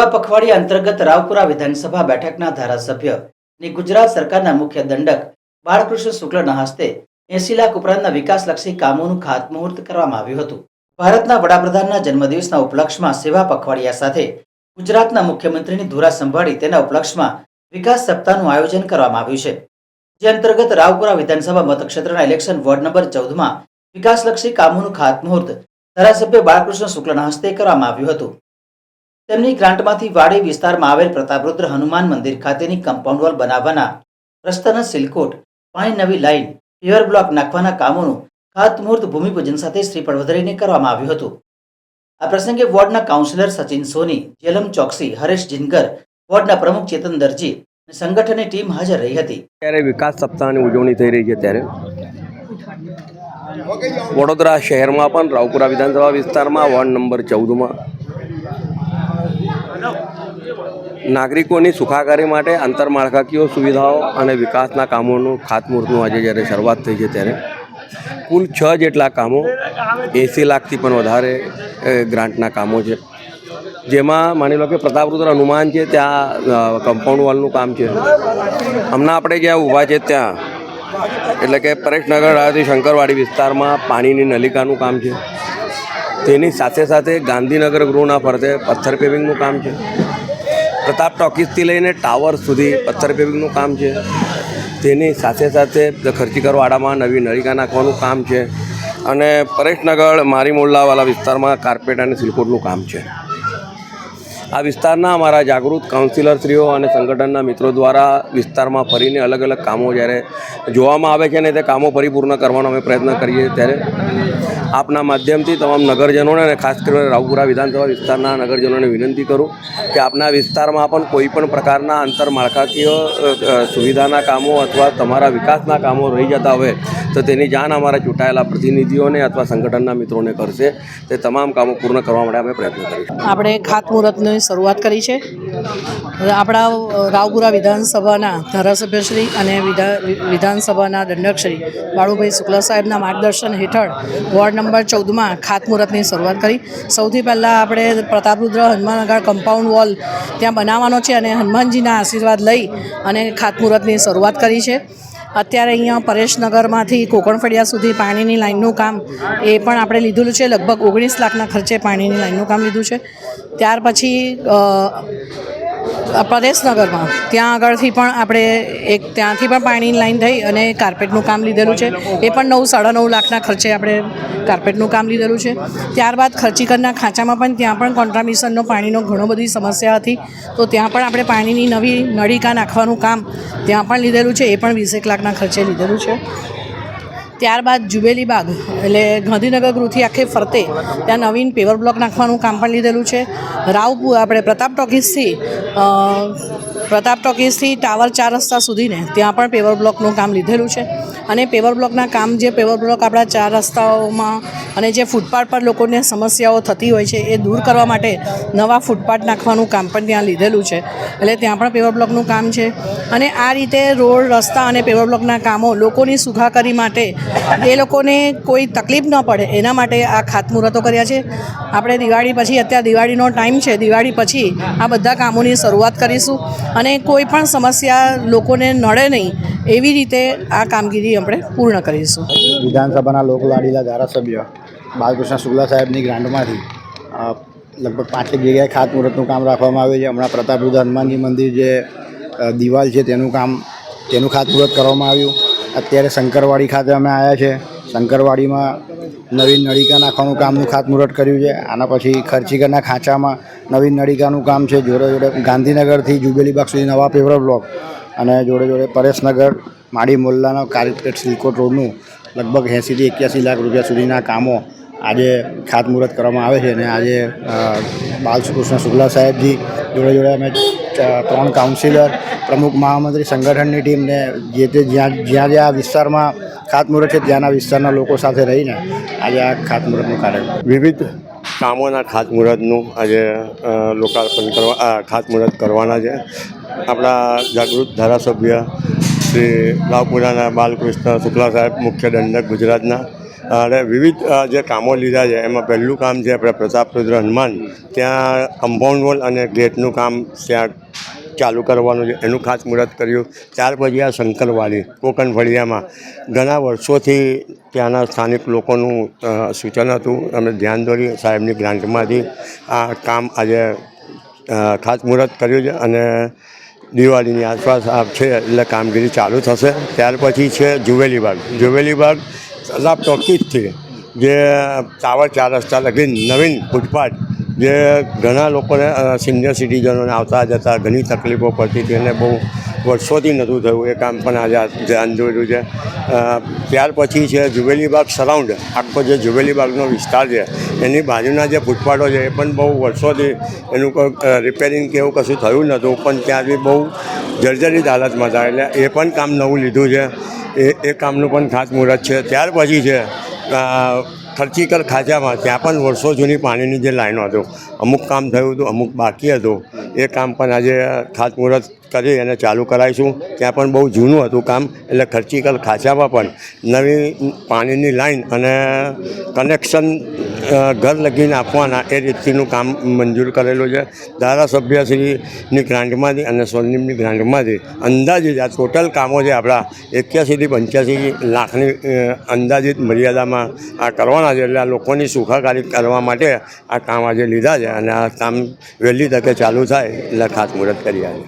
સેવા પખવાડિયા અંતર્ગત રાવપુરા વિધાનસભા બેઠકના ધારાસભ્ય અને ગુજરાત સરકારના મુખ્ય દંડક બાળકૃષ્ણ શુક્લના હસ્તે એસી લાખ ઉપરાંતના વિકાસલક્ષી કામોનું ખાતમુહૂર્ત કરવામાં આવ્યું હતું. ભારતના વડાપ્રધાનના જન્મદિવસના ઉપલક્ષમાં સેવા પખવાડિયા સાથે ગુજરાતના મુખ્યમંત્રીની ધુરા સંભાળી તેના ઉપલક્ષમાં વિકાસ સપ્તાહનું આયોજન કરવામાં આવ્યું છે. જે અંતર્ગત રાવપુરા વિધાનસભા મતક્ષેત્રના ઇલેક્શન વોર્ડ નંબર ચૌદમાં વિકાસલક્ષી કામોનું ખાતમુહૂર્ત ધારાસભ્ય બાળકૃષ્ણ શુક્લના હસ્તે કરવામાં આવ્યું હતું. તેમની ગ્રાન્ટમાંથી વાડી વિસ્તારમાં આવેલ પ્રતાપરુદ્ર હનુમાન મંદિર ખાતેની કમ્પાઉન્ડ વોલ બનાવવાના રસ્તાના સિલકોટ, પાણી નવી લાઇન પ્યોર બ્લોક નાખવાના કામોનું ખાતમુહૂર્ત ભૂમિપૂજન સાથે શ્રી પડવધરીને કરવામાં આવ્યું હતું. આ પ્રસંગે વોર્ડના કાઉન્સિલર સચિન સોની, જેલમ ચોકસી, હરેશ જિનગર, વોર્ડના પ્રમુખ ચેતન દરજી અને સંગઠનની ટીમ હાજર રહી હતી. ત્યારે વિકાસ સપ્તાહની ઉજવણી થઈ રહી છે ત્યારે. વડોદરા શહેરમાં પણ રાવપુરા વિધાનસભા વિસ્તારમાં વોર્ડ નંબર ચૌદમાં નાગરિકોની સુખાકારી માટે આંતરમાળખાકીય સુવિધાઓ અને વિકાસના કામોનું ખાતમુહૂર્તનું આજે જ્યારે શરૂઆત થઈ છે ત્યારે કુલ છ જેટલા કામો એંસી લાખથી પણ વધારે ગ્રાન્ટના કામો છે. જેમાં માની લો કે પ્રતાપરુદ્ર હનુમાન છે, ત્યાં કમ્પાઉન્ડ વોલનું કામ છે. હમણાં આપણે જ્યાં ઊભા છે ત્યાં, એટલે કે પરેશનગર આથી શંકરવાડી વિસ્તારમાં પાણીની નલિકાનું કામ છે. તેની સાથે સાથે ગાંધીનગર ગૃહના ફરતે પથ્થર પેવિંગનું કામ છે. પ્રતાપ ટોકીસથી લઈને ટાવર સુધી પથ્થર પેવિંગનું કામ છે. તેની સાથે સાથે ખર્ચીકરવાડામાં નવી નળિકા નાખવાનું કામ છે. અને પરેશનગર મારી મોલ્લાવાલા વિસ્તારમાં કાર્પેટ અને સિલકોટનું કામ છે. આ વિસ્તારના અમારા જાગૃત કાઉન્સિલરશ્રીઓ અને સંગઠનના મિત્રો દ્વારા વિસ્તારમાં ફરીને અલગ અલગ કામો જ્યારે જોવામાં આવે છે ને તે કામો પરિપૂર્ણ કરવાનો અમે પ્રયત્ન કરીએ ત્યારે આપના માધ્યમથી તમામ નગરજનોને અને ખાસ કરીને રાવપુરા વિધાનસભા વિસ્તારના નગરજનોને વિનંતી કરું કે આપના વિસ્તારમાં પણ કોઈ પણ પ્રકારના આંતરમાળખાકીય સુવિધાના કામો અથવા તમારા વિકાસના કામો રહી જતા હોય તો તેની જાણ અમારા ચૂંટાયેલા પ્રતિનિધિઓને અથવા સંગઠનના મિત્રોને કરશે. તે તમામ કામો પૂર્ણ કરવા માટે અમે પ્રયત્ન કરીશું. આપણે ખાતમુહૂર્તની શરૂઆત કરી છે. આપણા રાવપુરા વિધાનસભાના ધારાસભ્યશ્રી અને વિધા, વિધાનસભાના દંડકશ્રી બાળુભાઈ શુક્લા સાહેબના માર્ગદર્શન હેઠળ વોર્ડ નંબર ચૌદમાં ખાતમુહૂર્તની શરૂઆત કરી. સૌથી પહેલાં આપણે પ્રતાપરુદ્ર હનુમાનગર કમ્પાઉન્ડ વોલ ત્યાં બનાવવાનો છે અને હનુમાનજીના આશીર્વાદ લઈ અને ખાતમુહૂર્તની શરૂઆત કરી છે. અત્યારે અહીંયા પરેશનગરમાંથી કોકણફળિયા સુધી પાણીની લાઇનનું કામ એ પણ આપણે લીધેલું છે. લગભગ ઓગણીસ લાખના ખર્ચે પાણીની લાઇનનું કામ લીધું છે. ત્યાર પછી અ, પરેશનગરમાં ત્યાં આગળથી પણ આપણે એક ત્યાંથી પણ પાણીની લાઈન થઈ અને કાર્પેટનું કામ લીધેલું છે. એ પણ નવ સાડા નવ લાખના ખર્ચે આપણે કાર્પેટનું કામ લીધેલું છે. ત્યારબાદ ખર્ચીકરના ખાંચામાં પણ ત્યાં પણ કોન્ટ્રામિશનનો પાણીનો ઘણો બધી સમસ્યા હતી. તો ત્યાં પણ આપણે પાણીની નવી નળીકા નાખવાનું કામ ત્યાં પણ લીધેલું છે. એ પણ વીસેક લાખના ખર્ચે લીધેલું છે. ત્યારબાદ જુબેલી બાગ, એટલે ગાંધીનગર ગૃહથી આખે ફરતે, ત્યાં નવીન પેવર બ્લોક નાખવાનું કામ પણ લીધેલું છે. રાવપુર, આપણે પ્રતાપ ટોકીસથી પ્રતાપ ટોકીઝથી ટાવર ચાર રસ્તા સુધીને ત્યાં પણ પેવર બ્લોકનું કામ લીધેલું છે. અને પેવર બ્લોકના કામ જે પેવર બ્લોક આપણા ચાર રસ્તાઓમાં અને જે ફૂટપાથ પર લોકોને સમસ્યાઓ થતી હોય છે એ દૂર કરવા માટે નવા ફૂટપાથ નાખવાનું કામ પણ ત્યાં લીધેલું છે. એટલે ત્યાં પણ પેવર બ્લોકનું કામ છે. અને આ રીતે રોડ, રસ્તા અને પેવર બ્લોકના કામો લોકોની સુખાકારી માટે એ લોકોને કોઈ તકલીફ ન પડે એના માટે આ ખાતમુહૂર્તો કર્યા છે. આપણે દિવાળી પછી, અત્યારે દિવાળીનો ટાઈમ છે, દિવાળી પછી આ બધા કામોની શરૂઆત કરીશું. અને કોઈ પણ સમસ્યા લોકોને નડે નહીં, એવી રીતે આ કામગીરી આપણે પૂર્ણ કરીશું. વિધાનસભાના લોકલાડીલા ધારાસભ્ય બાલકૃષ્ણ શુક્લા સાહેબની ગ્રાન્ટમાંથી લગભગ પાંચેક જગ્યાએ ખાતમુહૂર્તનું કામ રાખવામાં આવ્યું છે. હમણાં પ્રતાપરુદ્ર હનુમાનજી મંદિર જે દિવાલ છે તેનું કામ, તેનું ખાતમુહૂર્ત કરવામાં આવ્યું. અત્યારે શંકરવાડી ખાતે અમે આવ્યા છે. શંકરવાડીમાં નવીન નળિકા નાખવાનું કામનું ખાતમુહૂર્ત કર્યું છે. આના પછી ખર્ચીગરના ખાંચામાં નવીન નળિકાનું કામ છે, જોડે જોડે ગાંધીનગરથી જુબેલીબાગ સુધી નવા પેવર બ્લોક અને જોડે જોડે પરેશનગર, માડી મોલ્લાના કાર્પેટ સિલકોટ રોડનું લગભગ એંસીથી એક્યાસી લાખ રૂપિયા સુધીના કામો આજે ખાતમુહૂર્ત કરવામાં આવે છે અને આજે બાલકૃષ્ણ શુક્લા સાહેબજી જોડે જોડે અમે ત્રણ કાઉન્સિલર, પ્રમુખ મહામંત્રી સંગઠનની ટીમને જે તે જ્યાં જ્યાં જ્યાં વિસ્તારમાં ખાતમુહૂર્ત છે, ત્યાંના વિસ્તારના લોકો સાથે રહીને આજે આ ખાતમુહૂર્તનું કાર્ય વિવિધ કામોના ખાતમુહૂર્તનું આજે લોકાર્પણ કરવા ખાતમુહૂર્ત કરવાના છે. આપણા જાગૃત ધારાસભ્ય શ્રી રાવપુરાના બાલકૃષ્ણ શુક્લા સાહેબ, મુખ્ય દંડક ગુજરાતના. અને વિવિધ જે કામો લીધા છે, એમાં પહેલું કામ છે, આપણે પ્રતાપરુદ્ર હનુમાન. ત્યાં કમ્પાઉન્ડ વોલ અને ગેટનું કામ ત્યાં ચાલુ કરવાનું છે. એનું ખાસ મુહૂર્ત કર્યું. ત્યાર પછી આ શંકરવાડી કોકણ ફળિયામાં ઘણા વર્ષોથી ત્યાંના સ્થાનિક લોકોનું સૂચન હતું. અમે ધ્યાન દોરી સાહેબની ગ્રાન્ટમાંથી આ કામ આજે ખાસ મુહૂર્ત કર્યું છે અને દિવાળીની આસપાસ આ છે એટલે કામગીરી ચાલુ થશે. ત્યાર પછી છે જુવેલી બાગ. જુવેલી બાગ સલાબ ટોકીજથી જે ટાવર ચાર રસ્તા લગી નવીન ફૂટપાથ જે ઘણા લોકોને સિનિયર સિટીઝનોને આવતા જતા ઘણી તકલીફો પડતી હતી અને બહુ વર્ષોથી નહોતું થયું એ કામ પણ આજે ધ્યાન દોર્યું છે. ત્યાર પછી છે જુવેલી બાગ સરાઉન્ડ આખો જે જુવેલી બાગનો વિસ્તાર છે, એની બાજુના જે ફૂટપાથો છે એ પણ બહુ વર્ષોથી એનું કોઈ રિપેરિંગ કે એવું કશું થયું નહોતું પણ ત્યાં બી બહુ જર્જરિત હાલતમાં હતા એટલે એ પણ કામ નવું લીધું છે. એ એ કામનું પણ ખાસ મુહૂર્ત છે. ત્યાર પછી છે અ, ખર્ચીકર ખાંચામાં ત્યાં પણ વર્ષો જૂની પાણીની જે લાઈનો હતું અમુક કામ થયું હતું અમુક બાકી હતું. એ કામ પણ આજે ખાતમુહૂર્ત કરી અને ચાલુ કરાવીશું. ત્યાં પણ બહુ જૂનું હતું કામ એટલે ખર્ચીકર ખાંચામાં પણ નવી પાણીની લાઈન અને કનેક્શન ઘર લગીને આપવાના એ રીતનું કામ મંજૂર કરેલું છે. ધારાસભ્યશ્રીની ગ્રાન્ટમાંથી અને સ્વર્ણિમની ગ્રાન્ટમાંથી અંદાજિત આ ટોટલ કામો છે આપણા એક્યાસીથી પંચ્યાસી લાખની અંદાજિત મર્યાદામાં આ કરવાના છે. એટલે આ લોકોની સુખાકારી કરવા માટે આ કામ આજે લીધા છે અને આ કામ વહેલી તકે ચાલુ થાય એટલે ખાસ મુહૂર્ત કરી આજે